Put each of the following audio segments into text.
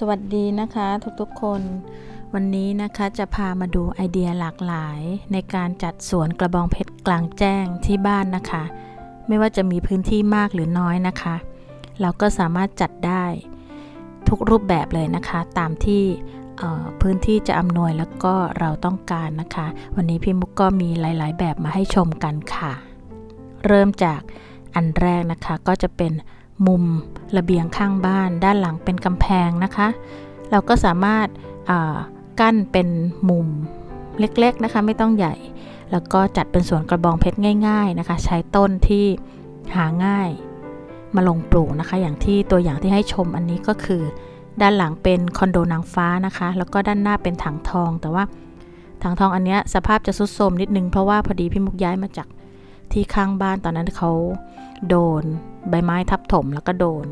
สวัสดีนะคะทุกๆคน วันนี้นะคะจะพามาดูไอเดียหลากหลาย ในการจัดสวนกระบองเพชรกลางแจ้งที่บ้านนะคะ ไม่ว่าจะมีพื้นที่มากหรือน้อยนะคะ เราก็สามารถจัดได้ทุกรูปแบบเลยนะคะ ตามที่พื้นที่จะอำนวยแล้วก็เราต้องการนะคะ วันนี้พี่มุกก็มีหลาย ๆ แบบมาให้ชมกันค่ะ เริ่มจากอันแรกนะคะก็จะเป็น มุมระเบียงข้างบ้าน ด้านหลังเป็นกำแพงนะคะ เราก็สามารถกั้นเป็นมุมเล็กๆนะคะไม่ต้องใหญ่ แล้วก็จัดเป็นสวนกระบองเพชรง่ายๆนะคะ ใช้ต้นที่หาง่ายมาลงปลูกนะคะ อย่างที่ตัวอย่างที่ให้ชมอันนี้ก็คือ ด้านหลังเป็นคอนโดนางฟ้านะคะ แล้วก็ด้านหน้าเป็นถังทอง แต่ว่าถังทองอันเนี้ยสภาพจะทรุดโทรมนิดนึงเพราะว่าพอดีพี่มุกย้ายมาจากที่ข้างบ้านตอนนั้นเขา โดนใบไม้ทับถมแล้วก็โดน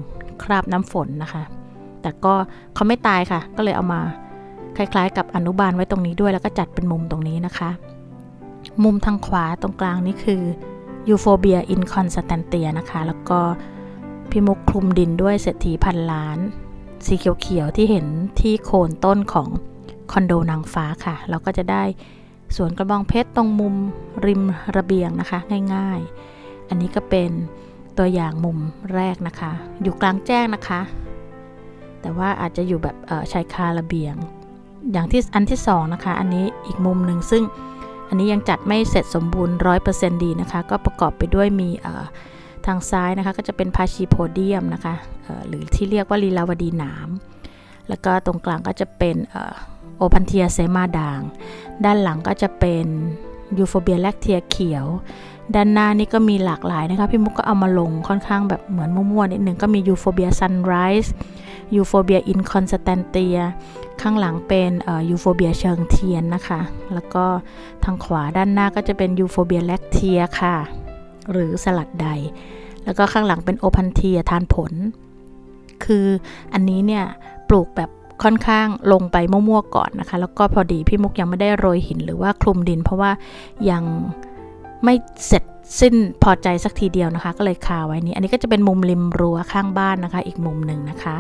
คราบน้ำฝนนะคะ แต่ก็เขาไม่ตายค่ะ ก็เลยเอามาคล้ายๆ กับอนุบาลไว้ตรงนี้ด้วยแล้วก็จัดเป็นมุมตรงนี้นะคะ มุมทางขวาตรงกลางนี่คือ Euphorbia inconstantia นะคะ แล้วก็พี่มุกคลุมดินด้วยเศรษฐีพันล้าน สีเขียวๆที่เห็นที่โคนต้นของคอนโดนางฟ้าค่ะ เราก็จะได้สวนกระบองเพชรตรงมุมริมระเบียงนะคะ ง่ายๆ อันนี้ก็เป็นตัวอย่างมุมแรกนะคะ อยู่กลางแจ้งนะคะ แต่ว่าอาจจะอยู่แบบชายคาระเบียง อย่างที่อันที่สองนะคะ อันนี้อีกมุมหนึ่งซึ่งอันนี้ยังจัดไม่เสร็จสมบูรณ์ร้อยเปอร์เซนต์ดีนะคะ ก็ประกอบไปด้วยมีทางซ้ายนะคะก็จะเป็นพาชีโพเดียมนะคะหรือที่เรียกว่าลีลาวดีหนาม แล้วก็ตรงกลางก็จะเป็นโอพันเทียเซมาด่าง ด้านหลังก็จะเป็นยูโฟเบียแลคเทียเขียว ด้านหน้านี่ก็มีหลากหลายนะคะ พี่มุกก็เอามาลงค่อนข้างแบบเหมือนมั่วๆนิดหนึ่งก็มียูโฟเบียซันไรส์ยูโฟเบียอินคอนสแตนเตียข้างหลังเป็นยูโฟเบียเชิงเทียนนะคะ แล้วก็ทางขวาด้านหน้าก็จะเป็นยูโฟเบียแลคเทียค่ะ หรือสลัดใด แล้วก็ข้างหลังเป็นโอพันเทียทานผล คืออันนี้เนี่ยปลูกแบบค่อนข้างลงไปมั่วๆก่อนนะคะ แล้วก็พอดีพี่มุกยังไม่ได้โรยหินหรือว่าคลุมดิน เพราะว่ายัง ไม่เสร็จสิ้นพอใจสักทีเดียวนะคะ ก็เลยคาไว้นี้ อันนี้ก็จะเป็นมุมริมรั้วข้างบ้านนะคะ อีกมุมหนึ่งนะคะ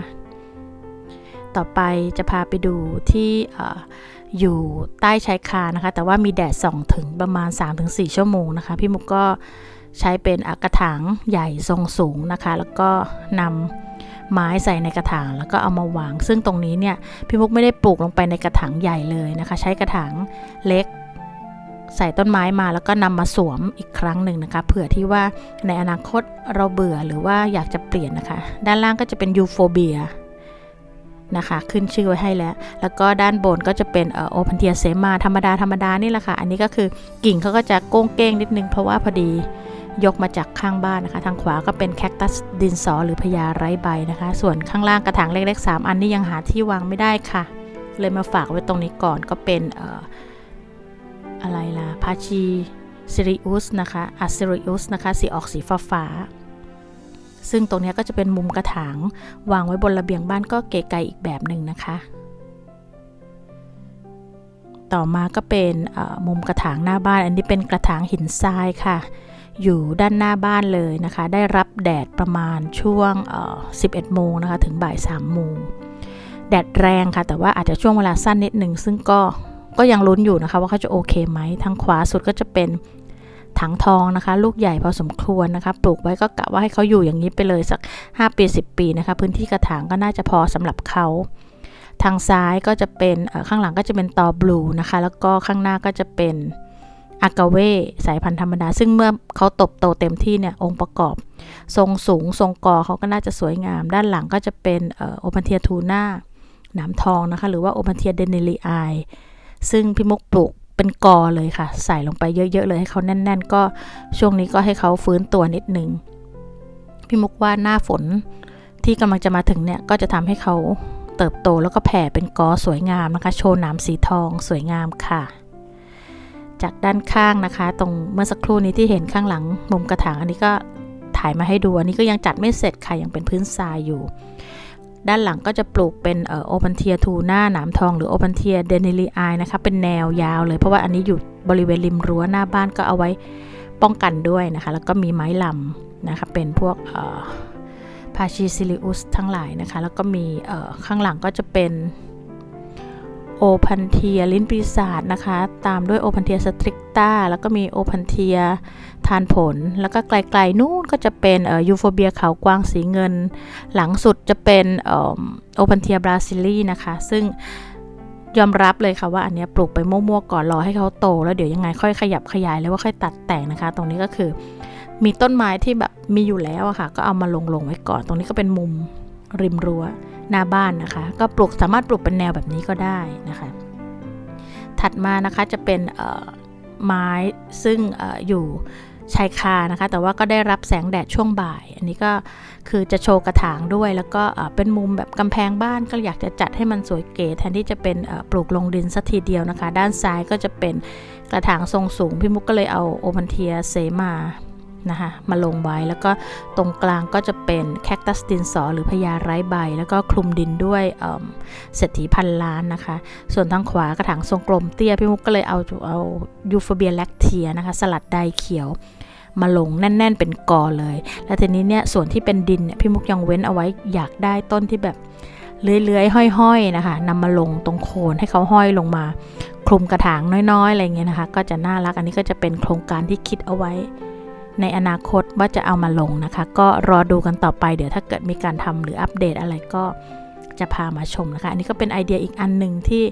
ต่อไปจะพาไปดูที่อยู่ใต้ชายคานะคะ แต่ว่ามีแดดส่องถึงประมาณ 3-4 ชั่วโมงนะคะ พี่มุกก็ใช้เป็นกระถางใหญ่ทรงสูงนะคะ แล้วก็นำไม้ใส่ในกระถางแล้วก็เอามาวาง ซึ่งตรงนี้เนี่ยพี่มุกไม่ได้ปลูกลงไปในกระถางใหญ่เลยนะคะ ใช้กระถางเล็ก ใส่ต้นไม้มาแล้วก็นำมาสวมอีกครั้งหนึ่งนะคะเผื่อที่ว่าในอนาคตเราเบื่อหรือว่าอยากจะเปลี่ยนนะคะ ด้านล่างก็จะเป็นยูโฟเบียนะคะขึ้นชื่อไว้ให้แล้ว แล้วก็ด้านบนก็จะเป็นโอพันเทียเซมาธรรมดาธรรมดานี่แหละค่ะ อันนี้ก็คือกิ่งเขาก็จะโก้งเก้งนิดนึง เพราะว่าพอดียกมาจากข้างบ้านนะคะ ทางขวาก็เป็นแคคตัสดินสอหรือพญาไร้ใบนะคะ ส่วนข้างล่างกระถางเล็กๆ3อันนี้ยังหาที่วางไม่ได้ค่ะ เลยมาฝากไว้ตรงนี้ก่อนก็เป็น ชีซิริอุสนะคะอัซิริอุสนะคะ สีออกสีฟ้าฟ้า ซึ่งตรงนี้ก็จะเป็นมุมกระถาง วางไว้บนระเบียงบ้านก็เก๋ไกอีกแบบหนึ่งนะคะ ต่อมาก็เป็นมุมกระถางหน้าบ้าน อันนี้เป็นกระถางหินทรายค่ะ อยู่ด้านหน้าบ้านเลยนะคะ ได้รับแดดประมาณช่วง 11 โมงนะคะ ถึงบ่าย 3 โมง แดดแรงค่ะ แต่ว่าอาจจะช่วงเวลาสั้นนิดหนึ่งซึ่งก็ ก็ยังลุ้นอยู่นะคะว่าเขาจะโอเคไหมทางขวาสุดก็จะเป็นถังทองนะคะ ลูกใหญ่พอสมควรนะคะ ปลูกไว้ก็กะว่าให้เขาอยู่อย่างนี้ไปเลยสัก 5 ปี 10 ปีนะคะ พื้นที่กระถางก็น่าจะพอสำหรับเขาทางซ้ายก็จะเป็นข้างหลังก็จะเป็นตอบลูนะคะ แล้วก็ข้างหน้าก็จะเป็นอากาเวสายพันธุ์ธรรมดา ซึ่งเมื่อเขาตบโตเต็มที่เนี่ยองค์ประกอบ ทรงสูงทรงกอเขาก็น่าจะสวยงาม ด้านหลังก็จะเป็นโอพันเทียทูน่าหนามทองนะคะ หรือว่าโอพันเทียเดนิลีไอ ซึ่งพี่มุกปลูกเป็นกอเลยค่ะ ใส่ลงไปเยอะ ๆ เลยให้เขาแน่น ๆ ก็ช่วงนี้ก็ให้เขาฟื้นตัวนิดนึงพี่มุกว่าหน้าฝนที่กำลังจะมาถึงเนี่ยก็จะทำให้เขาเติบโตแล้วก็แผ่เป็นกอสวยงามนะคะ โชว์หนามสีทองสวยงามค่ะ จากด้านข้างนะคะ ตรงเมื่อสักครู่นี้ที่เห็นข้างหลังมุมกระถางอันนี้ก็ถ่ายมาให้ดูอันนี้ก็ยังจัดไม่เสร็จค่ะยังเป็นพื้นทรายอยู่ ด้านหลังก็จะปลูกเป็นโอปันเทียทูน่าหนามทองหรือโอปันเทียเดนิลีไอนะคะเป็นแนวยาวเลยเพราะว่าอันนี้อยู่บริเวณริมรั้วหน้าบ้านก็เอาไว้ป้องกันด้วยนะคะ แล้วก็มีไม้ลำนะคะเป็นพวกพาชิซิลิอุสทั้งหลายนะคะ แล้วก็มีเอ่อข้างหลังก็จะเป็น โอพันเทียลิ้นปีศาจนะคะ ตามด้วยโอพันเทียสตริกตาแล้วก็มีโอพันเทียทานผล แล้วก็ไกลๆนู่นก็จะเป็นยูโฟเบียขาวกวางสีเงิน หลังสุดจะเป็นโอพันเทียบราซิลีนะคะ ซึ่งยอมรับเลยค่ะว่าอันนี้ปลูกไปมั่วๆก่อนรอให้เขาโต แล้วเดี๋ยวยังไงค่อยขยับขยายแล้วว่าค่อยตัดแต่งนะคะ ตรงนี้ก็คือ มีต้นไม้ที่แบบมีอยู่แล้วอะค่ะ ก็เอามาลงลงไว้ก่อน ตรงนี้ก็เป็นมุมริมรั้ว หน้าบ้านนะคะ ก็ปลูกสามารถปลูกเป็นแนวแบบนี้ก็ได้นะคะ ถัดมานะคะจะเป็นไม้ซึ่งออยู่ชายคานะคะ แต่ว่าก็ได้รับแสงแดดช่วงบ่าย อันนี้ก็คือจะโชว์กระถางด้วย แล้วก็เป็นมุมแบบกำแพงบ้านก็อยากจะจัดให้มันสวยเก๋แทนที่จะเป็นปลูกลงดินสักทีเดียวนะคะ ด้านซ้ายก็จะเป็นกระถางทรงสูง พี่มุกก็เลยเอาโอพันเทียเซมา นะคะมาลงไว้แล้วก็ตรงกลางก็จะเป็นแคคตัสดินสอหรือพญาไร้ใบ แล้วก็คลุมดินด้วยเศรษฐีพันล้านนะคะ ส่วนทางขวากระถางทรงกลมเตี้ย พี่มุกก็เลยเอาเอายูฟเบียแลคเทียนะคะ สลัดใดเขียวมาลงแน่น ๆ เป็นกอเลย แล้วทีนี้เนี่ยส่วนที่เป็นดินเนี่ยพี่มุกยังเว้นเอาไว้อยากได้ต้นที่แบบเลื้อยๆห้อย ๆ นะคะนำมาลงตรงโคนให้เขาห้อยลงมา คลุมกระถางน้อย ๆ อะไรเงี้ยนะคะ ก็จะน่ารักอันนี้ก็จะเป็นโครงการที่คิดเอาไว้ ในอนาคตว่าจะเอามาลงนะคะ ก็รอดูกันต่อไปเดี๋ยวถ้าเกิดมีการทำหรืออัปเดตอะไรก็จะพามาชมนะคะ อันนี้ก็เป็นไอเดียอีกอันหนึ่งที่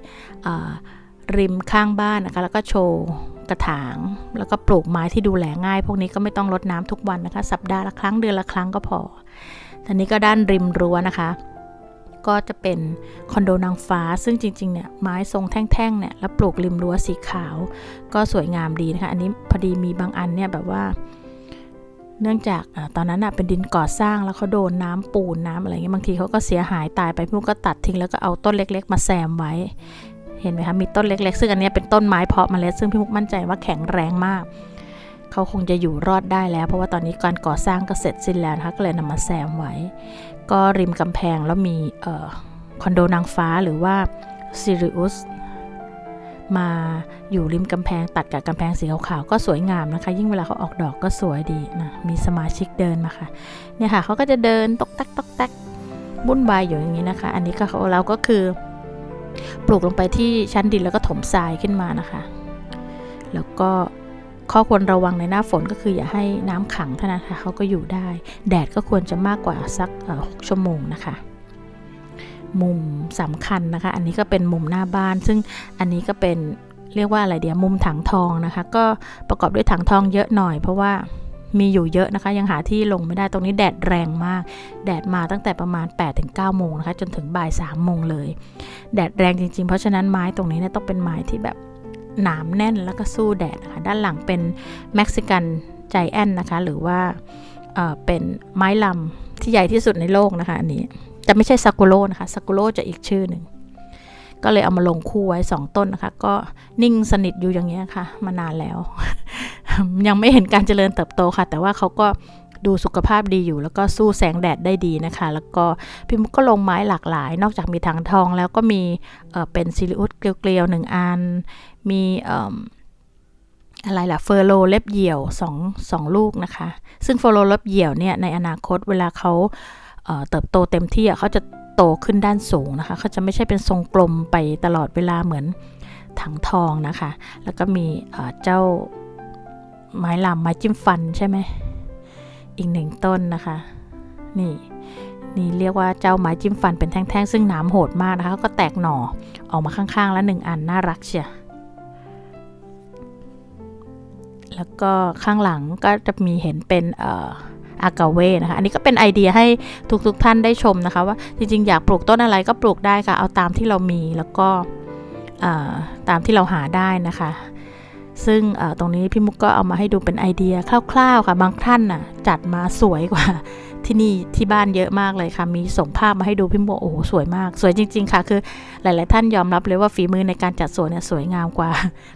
ริมข้างบ้านนะคะ แล้วก็โชว์กระถาง แล้วก็ปลูกไม้ที่ดูแลง่าย พวกนี้ก็ไม่ต้องรดน้ำทุกวันนะคะ สัปดาห์ละครั้งเดือนละครั้งก็พอทีนี้ก็ด้านริมรั้วนะคะ ก็จะเป็นคอนโดนางฟ้า ซึ่งจริงๆเนี่ยไม้ทรงแท่งๆเนี่ยแล้วปลูกริมรั้วสีขาว ก็สวยงามดีนะคะ อันนี้พอดีมีบางอันเนี่ยแบบว่า เนื่องจากอตอนนั้นเป็นดินก่อสร้างแล้วเขาโดนน้ำปูนน้ำอะไรเงี้ยบางทีเขาก็เสียหายตายไปพี่มุกก็ตัดทิ้งแล้วก็เอาต้นเล็ก ๆ มาแซมไว้ เห็นไหมคะมีต้นเล็ก ๆ ซึ่งอันนี้เป็นต้นไม้เพาะเมล็ดซึ่งพี่มุกมั่นใจว่าแข็งแรงมากเขาคงจะอยู่รอดได้แล้ว เพราะว่าตอนนี้การก่อสร้างก็เสร็จสิ้นแล้วนะคะก็เลยนำมาแซมไว้ ก็ริมกำแพงแล้วมีคอนโดนางฟ้าหรือว่าซิริอุส มาอยู่ริมกำแพงตัดกับกำแพงสีขาวๆก็สวยงามนะคะ ยิ่งเวลาเขาออกดอกก็สวยดีนะมีสมาชิกเดินมาค่ะเนี่ยค่ะเขาก็จะเดินตกแตกตกแตกบุ่นวายอยู่อย่างนี้นะคะ อันนี้ก็เขาเราก็คือปลูกลงไปที่ชั้นดินแล้วก็ถมทรายขึ้นมานะคะ แล้วก็ข้อควรระวังในหน้าฝนก็คืออย่าให้น้ำขังเท่านั้นค่ะเขาก็อยู่ได้ แดดก็ควรจะมากกว่าสักหกชั่วโมงนะคะ มุมสำคัญนะคะ อันนี้ก็เป็นมุมหน้าบ้าน ซึ่งอันนี้ก็เป็นเรียกว่าอะไรเดียวมุมถังทองนะคะ ก็ประกอบด้วยถังทองเยอะหน่อย เพราะว่ามีอยู่เยอะนะคะ ยังหาที่ลงไม่ได้ตรงนี้แดดแรงมาก แดดมาตั้งแต่ประมาณ 8-9ถึงโมงนะคะ จนถึงบ่าย3โมงเลย แดดแรงจริง ๆ เพราะฉะนั้นไม้ตรงนี้เนี่ยต้องเป็นไม้ที่แบบหนามแน่นแล้วก็สู้แดดนะคะ ด้านหลังเป็นเม็กซิกันใจแอนนะคะ หรือว่าเอ่อเป็นไม้ลำที่ใหญ่ที่สุดในโลกนะคะอันนี้ จะไม่ใช่ซากุโร่นะคะซากุโร่จะอีกชื่อหนึ่ง ก็เลยเอามาลงคู่ไว้ 2 ต้นนะคะ ก็นิ่งสนิทอยู่อย่างเงี้ยค่ะ มานานแล้ว ยังไม่เห็นการเจริญเติบโตค่ะ แต่ว่าเขาก็ดูสุขภาพดีอยู่ แล้วก็สู้แสงแดดได้ดีนะคะ แล้วก็พี่มุกก็ลงไม้หลากหลาย นอกจากมีถังทองแล้วก็มีเเป็นซิลิอุสเกลียวๆหนึ่งอัน มีอะไรล่ะเฟอร์โลเล็บเหยี่ยวสองสองลูกนะคะ ซึ่งเฟอร์โลเล็บเหยี่ยวเนี่ยในอนาคตเวลาเขา เติบโตเต็มที่อะเขาจะโตขึ้นด้านสูงนะคะเขาจะไม่ใช่เป็นทรงกลมไปตลอดเวลาเหมือนถังทองนะคะ แล้วก็มีเอ่อเจ้าไม้ลำไม้จิ้มฟันใช่ไหมอีกหนึ่งต้นนะคะ นี่นี่เรียกว่าเจ้าไม้จิ้มฟันเป็นแท่งๆ ซึ่งหนามโหดมากนะคะ ก็แตกหน่อออกมาข้างๆ แล้วหนึ่งอันน่ารักเชียแล้วก็ข้างหลังก็จะมีเห็นเป็นเอ่อ อากาเวนะคะ อันนี้ก็เป็นไอเดียให้ทุกๆท่านได้ชมนะคะ ว่าจริงๆ อยากปลูกต้นอะไรก็ปลูกได้ค่ะ เอาตามที่เรามีแล้วก็ตามที่เราหาได้นะคะ ซึ่งตรงนี้พี่มุกก็เอามาให้ดูเป็นไอเดียคร่าวๆค่ะ บางท่านน่ะจัดมาสวยกว่าที่นี่ที่บ้านเยอะมากเลยค่ะ มีส่งภาพมาให้ดูพี่มุกโอ้โหสวยมาก สวยจริง ๆ ค่ะ คือหลาย ๆ ท่านยอมรับเลยว่าฝีมือในการจัดสวนเนี่ยสวยงามกว่า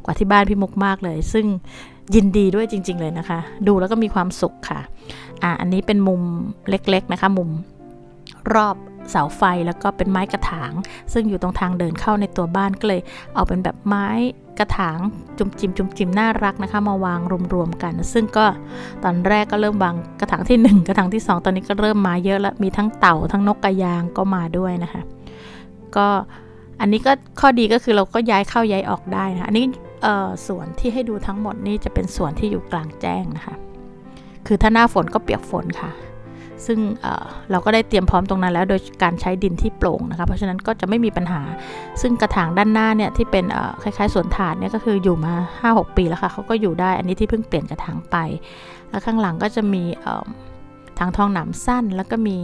กว่าที่บ้านพี่มุกมากเลย ซึ่งยินดีด้วยจริง ๆ เลยนะคะ ดูแล้วก็มีความสุขค่ะอะ อันนี้เป็นมุมเล็ก ๆ นะคะ มุมรอบเสาไฟแล้วก็เป็นไม้กระถาง ซึ่งอยู่ตรงทางเดินเข้าในตัวบ้านก็เลย เอาเป็นแบบไม้ กระถางจุ่มจิมจุ่มจิมน่ารักนะคะ มาวางรวมๆกัน ซึ่งก็ตอนแรกก็เริ่มวางกระถางที่ 1 กระถางที่ 2 ตอนนี้ก็เริ่มมาเยอะแล้วมีทั้งเต่าทั้งนกกระยางก็มาด้วยนะคะ ก็อันนี้ก็ข้อดีก็คือเราก็ย้ายเข้าย้ายออกได้นะอันนี้สวนที่ให้ดูทั้งหมดนี่จะเป็นสวนที่อยู่กลางแจ้งนะคะ คือถ้าหน้าฝนก็เปียกฝนค่ะ ซึ่งเเราก็ได้เตรียมพร้อมตรงนั้นแล้วโดยการใช้ดินที่โปร่งนะคะ เพราะฉะนั้นก็จะไม่มีปัญหา ซึ่งกระถางด้านหน้าเนี่ยที่เป็นคล้ายๆสวนถาดเนี่ยก็คืออยู่มา 5-6 ปีแล้วค่ะเขาก็อยู่ได้อันนี้ที่เพิ่งเปลี่ยนกระถางไป แล้วข้างหลังก็จะมีทางทองหนามสั้นแล้วก็มี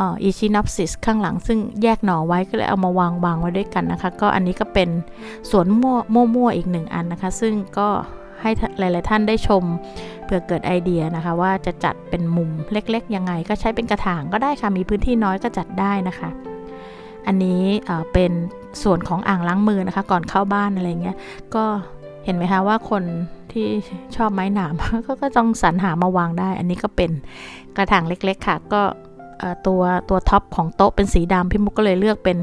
อีชินอปซิสข้างหลัง ซึ่งแยกหน่อไว้ก็เลยเอามาวางวางไว้ด้วยกันนะคะ ก็อันนี้ก็เป็นสวนมั่วมั่วอีกหนึ่งอันนะคะ ซึ่งก็ ให้หลาย ๆ ท่านได้ชมเพื่อเกิดไอเดียนะคะ ว่าจะจัดเป็นมุมเล็ก ๆ ยังไง ก็ใช้เป็นกระถางก็ได้ค่ะ มีพื้นที่น้อยก็จัดได้นะคะ อันนี้เป็นส่วนของอ่างล้างมือนะคะ ก่อนเข้าบ้านอะไรเงี้ย ก็เห็นไหมคะว่าคนที่ชอบไม้หนามก็ก็ต้องสรรหามาวางได้ อันนี้ก็เป็นกระถางเล็ก ๆ ค่ะ ก็ตัวตัวท็อปของโต๊ะเป็นสีดำพี่มุกก็เลยเลือกเป็น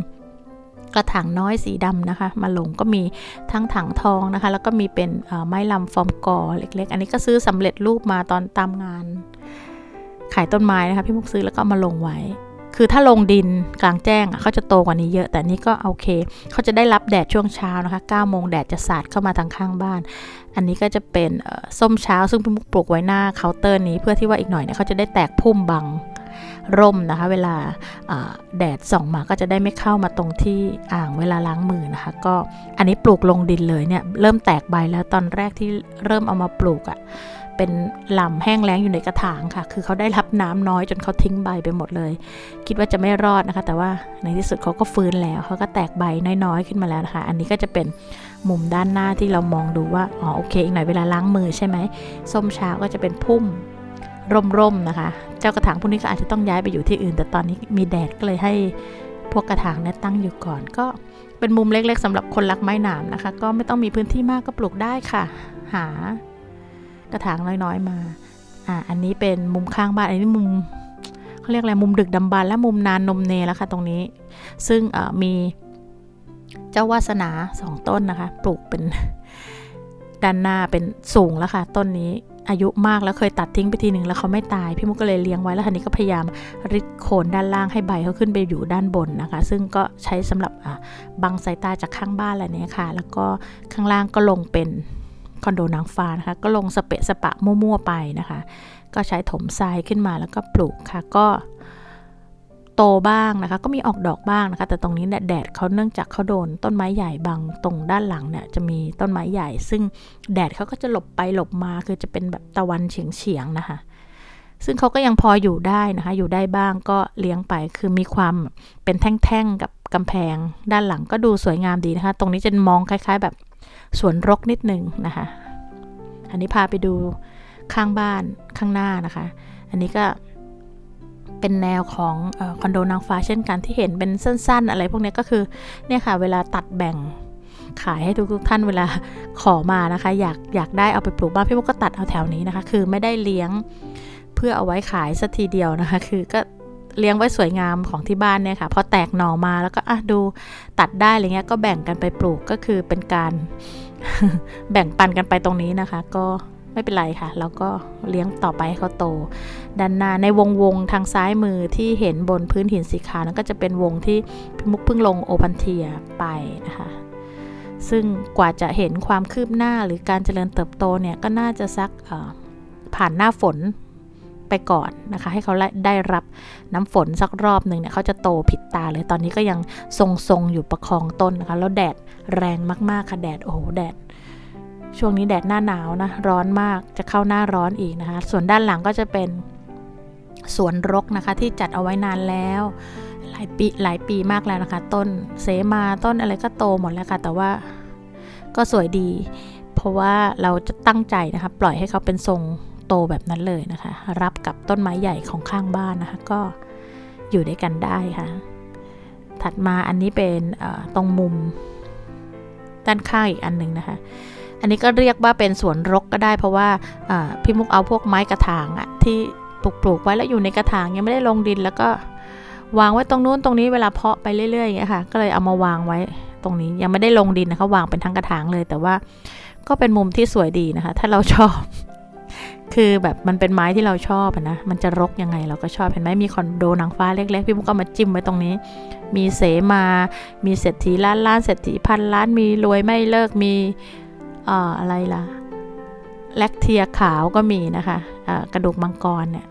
ระถางน้อยสีดำนะคะ มาลงก็มีทั้งถังทองนะคะ แล้วก็มีเป็นไม้ลำฟอร์มกอเล็ก ๆ อันนี้ก็ซื้อสำเร็จรูปมาตอนตามงาน ขายต้นไม้นะคะพี่มุกซื้อแล้วก็มาลงไว้ คือถ้าลงดินกลางแจ้งเขาจะโตกว่านี้เยอะ แต่นี้ก็โอเคเขาจะได้รับแดดช่วงเช้านะคะ9โมงแดดจะสาดเข้ามาทางข้างบ้าน อันนี้ก็จะเป็นส้มเช้าซึ่งพี่มุกปลูกไว้หน้าเคาน์เตอร์นี้เพื่อที่ว่าอีกหน่อยเนี่ยเขาจะได้แตกพุ่มบัง ร่มนะคะ เวลาแดดส่องมาก็จะได้ไม่เข้ามาตรงที่อ่างเวลาล้างมือนะคะ ก็อันนี้ปลูกลงดินเลยเนี่ยเริ่มแตกใบแล้วตอนแรกที่เริ่มเอามาปลูกอะ่ะเป็นลำแห้งแล้งอยู่ในกระถางค่ะ คือเขาได้รับน้ำน้อยจนเขาทิ้งใบไปหมดเลย คิดว่าจะไม่รอดนะคะ แต่ว่าในที่สุดเขาก็ฟื้นแล้วเขาก็แตกใบน้อยๆขึ้นมาแล้วนะคะ อันนี้ก็จะเป็นมุมด้านหน้าที่เรามองดูว่า อ๋อ โอเค อีกหน่อยเวลาล้างมือใช่ไหม ส้มเช้าก็จะเป็นพุ่ม ร่มๆนะคะ เจ้ากระถางพวกนี้ก็อาจจะต้องย้ายไปอยู่ที่อื่น แต่ตอนนี้มีแดดก็เลยให้พวกกระถางเนี่ยตั้งอยู่ก่อน ก็เป็นมุมเล็กๆสำหรับคนรักไม้หนามนะคะ ก็ไม่ต้องมีพื้นที่มากก็ปลูกได้ค่ะ หากระถางน้อยๆมาอ่าอันนี้เป็นมุมข้างบ้านอันนี้มุมเขาเรียกอะไรมุมดึกดำบรรและมุมนานนมเนแล้วค่ะตรงนี้ ซึ่งมีเจ้าวาสนาสองต้นนะคะ ปลูกเป็นด้านหน้าเป็นสูงแล้วค่ะ ต้นนี้ อายุมากแล้วเคยตัดทิ้งไปทีหนึ่งแล้วเขาไม่ตาย พี่มุกก็เลยเลี้ยงไว้แล้วทีนี้ก็พยายามริดโคนด้านล่างให้ใบเขาขึ้นไปอยู่ด้านบนนะคะ ซึ่งก็ใช้สำหรับบังสายตาจากข้างบ้านอะไรเนี้ยค่ะ แล้วก็ข้างล่างก็ลงเป็นคอนโดนางฟ้านะคะ ก็ลงสเปะสปะมั่วๆไปนะคะ ก็ใช้ถมทรายขึ้นมาแล้วก็ปลูกค่ะก็ โตบ้างนะคะ ก็มีออกดอกบ้างนะคะ แต่ตรงนี้เนี่ยแดดเขาเนื่องจากเขาโดนต้นไม้ใหญ่บางตรงด้านหลังเนี่ยจะมีต้นไม้ใหญ่ ซึ่งแดดเขาก็จะหลบไปหลบมาคือจะเป็นแบบตะวันเฉียงเฉียงนะคะ ซึ่งเขาก็ยังพออยู่ได้นะคะ อยู่ได้บ้างก็เลี้ยงไปคือมีความเป็นแท่งๆกับกำแพงด้านหลังก็ดูสวยงามดีนะคะ ตรงนี้จะมองคล้าย ๆ แบบสวนรกนิดนึงนะคะ อันนี้พาไปดูข้างบ้านข้างหน้านะคะ อันนี้ก็ เป็นแนวของคอนโดนางฟ้าเช่นกันที่เห็นเป็นสั้น ๆ อะไรพวกนี้ก็คือเนี่ยค่ะเวลาตัดแบ่งขายให้ทุกๆท่านเวลาขอมานะคะ อยากอยากได้เอาไปปลูกบ้านพี่มุกก็ตัดเอาแถวนี้นะคะ คือไม่ได้เลี้ยงเพื่อเอาไว้ขายสักทีเดียวนะคะ คือก็เลี้ยงไว้สวยงามของที่บ้านเนี่ยค่ะพอแตกหน่อมาแล้วก็อะดูตัดได้อะไรเงี้ยก็แบ่งกันไปปลูกก็คือเป็นการแบ่งปันกันไปตรงนี้นะคะ ก็ ไม่เป็นไรค่ะ แล้วก็เลี้ยงต่อไปให้เขาโต ด้านหน้าในวงวงทางซ้ายมือที่เห็นบนพื้นหินสีขาวนั้นก็จะเป็นวงที่พิมุกเพิ่งลงโอพันเทียไปนะคะ ซึ่งกว่าจะเห็นความคืบหน้าหรือการเจริญเติบโตเนี่ยก็น่าจะสักผ่านหน้าฝนไปก่อนนะคะ ให้เขาได้รับน้ำฝนสักรอบหนึ่งเนี่ยเขาจะโตผิดตาเลยตอนนี้ก็ยังทรงๆอยู่ประคองต้นนะคะ แล้วแดดแรงมากๆค่ะแดดโอ้โหแดด ช่วงนี้แดดหน้าหนาวนะร้อนมากจะเข้าหน้าร้อนอีกนะคะ ส่วนด้านหลังก็จะเป็นสวนรกนะคะที่จัดเอาไว้นานแล้ว หลายปีหลายปีมากแล้วนะคะ ต้นเสมาต้นอะไรก็โตหมดแล้วค่ะ แต่ว่าก็สวยดี เพราะว่าเราจะตั้งใจนะคะ ปล่อยให้เขาเป็นทรงโตแบบนั้นเลยนะคะ รับกับต้นไม้ใหญ่ของข้างบ้านนะคะ ก็อยู่ด้วยกันได้ค่ะ ถัดมาอันนี้เป็นตรงมุมด้านข้างอีกอันหนึ่งนะคะ อันนี้ก็เรียกว่าเป็นสวนรกก็ได้เพราะว่าพี่มุกเอาพวกไม้กระถางอะที่ปลูกปลูกไว้แล้วอยู่ในกระถางยังไม่ได้ลงดินแล้วก็วางไว้ตรงนู้นตรงนี้เวลาเพาะไปเรื่อยๆอย่างเงี้ยค่ะ ก็เลยเอามาวางไว้ตรงนี้ยังไม่ได้ลงดินนะคะวางเป็นทั้งกระถางเลย แต่ว่าก็เป็นมุมที่สวยดีนะคะ ถ้าเราชอบ คือแบบมันเป็นไม้ที่เราชอบนะมันจะรกยังไงเราก็ชอบเห็นไหมมีคอนโดนางฟ้าเล็กๆพี่มุกก็มาจิ้มไว้ตรงนี้ มีเสมา มีเศรษฐีล้านล้านเศรษฐีพันล้านมีรวยไม่เลิกมี ออะไรล่ะแลคเทียขาวก็มีนะคะะกระดูกมังกรเนี่ย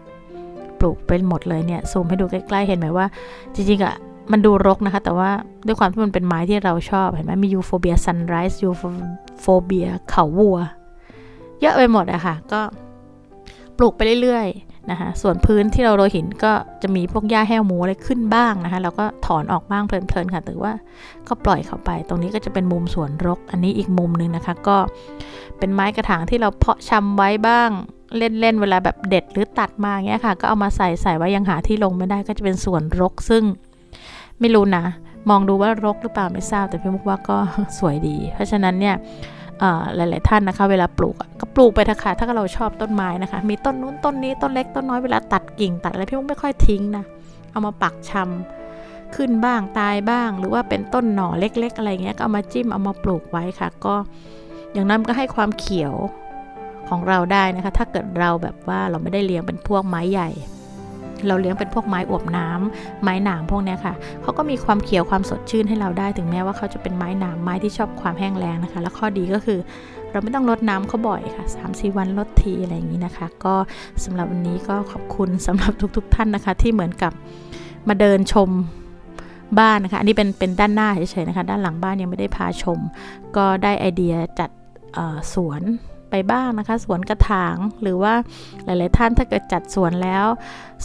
ปลูกเป็นหมดเลยเนี่ยซูมให้ดูใกล้ๆเห็นไหมว่า จริงๆอะมันดูรกนะคะ แต่ว่าด้วยความที่มันเป็นไม้ที่เราชอบเห็นไหมมียูโฟเบียซันไรส์ยูโฟเบียเขาวัว เยอะไปหมดอะค่ะก็ปลูกไปเรื่อยๆ นะคะส่วนพื้นที่เราโรยหินก็จะมีพวกหญ้าแห้วหมูอะไรขึ้นบ้างนะคะเราก็ถอนออกบ้างเพลินๆค่ะแต่ว่าก็ปล่อยเข้าไป ตรงนี้ก็จะเป็นมุมสวนรก อันนี้อีกมุมหนึ่งนะคะ ก็เป็นไม้กระถางที่เราเพาะชำไว้บ้างเล่นๆเวลาแบบเด็ดหรือตัดมาเงี้ยค่ะ ก็เอามาใส่ใส่ไว้ยังหาที่ลงไม่ได้ก็จะเป็นสวนรกซึ่งไม่รู้นะมองดูว่ารกหรือเปล่าไม่ทราบแต่พี่มุกว่าก็สวยดี เพราะฉะนั้นเนี่ย หลาย ๆ ท่านนะคะ เวลาปลูกก็ปลูกไปเถอะค่ะถ้าเราชอบต้นไม้นะคะ มีต้นนู้นต้นนี้ต้นเล็กต้นน้อยเวลาตัดกิ่งตัดอะไรพี่มุกไม่ค่อยทิ้งนะเอามาปักชำขึ้นบ้างตายบ้าง หรือว่าเป็นต้นหน่อเล็ก ๆ อะไรเงี้ยก็เอามาจิ้มเอามาปลูกไว้ค่ะ ก็อย่างนั้นก็ให้ความเขียวของเราได้นะคะ ถ้าเกิดเราแบบว่าเราไม่ได้เลี้ยงเป็นพวกไม้ใหญ่ เราเลี้ยงเป็นพวกไม้อวบน้ำไม้หนามพวกนี้ค่ะเขาก็มีความเขียวความสดชื่นให้เราได้ถึงแม้ว่าเขาจะเป็นไม้หนามไม้ที่ชอบความแห้งแล้งนะคะ แล้วข้อดีก็คือ เราไม่ต้องรดน้ำเขาบ่อยค่ะ3าสี่วันลดทีอะไรอย่างนี้นะคะ ก็สำหรับวันนี้ก็ขอบคุณสำหรับทุกๆทท่านนะคะ ที่เหมือนกับมาเดินชมบ้านนะคะอันนี้เป็นเป็นด้านหน้าเฉยๆนะคะ ด้านหลังบ้านยังไม่ได้พาชม ก็ได้ไอเดียจัดสวน ไปบ้างนะคะ สวนกระถางหรือว่าหลาย ๆ ท่านถ้าเกิดจัดสวนแล้ว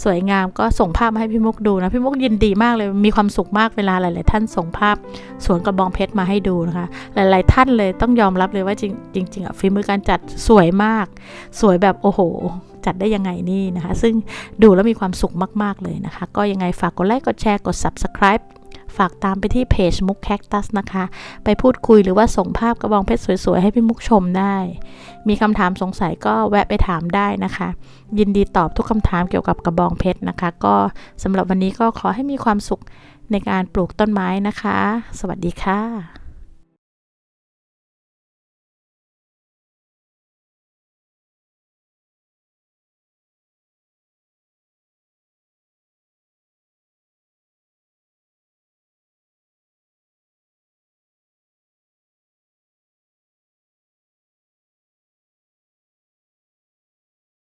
สวยงามก็ส่งภาพมาให้พี่มุกดูนะพี่มุกยินดีมากเลยมีความสุขมากเวลาหลาย ๆ ท่านส่งภาพสวนกระบองเพชรมาให้ดูนะคะ หลาย ๆ ท่านเลยต้องยอมรับเลยว่าจริงจริงๆอะฝีมือการจัดสวยมาก สวยแบบโอ้โหจัดได้ยังไงนี่นะคะ ซึ่งดูแล้วมีความสุขมาก ๆ เลยนะคะ ก็ยังไงฝากกดไลค์กดแชร์กด subscribe ฝากตามไปที่เพจมุกแคคตัสนะคะ ไปพูดคุยหรือว่าส่งภาพกระบองเพชรสวยๆ ให้พี่มุกชมได้ มีคำถามสงสัยก็แวะไปถามได้นะคะ ยินดีตอบทุกคำถามเกี่ยวกับกระบองเพชรนะคะ ก็สำหรับวันนี้ก็ขอให้มีความสุขในการปลูกต้นไม้นะคะ สวัสดีค่ะ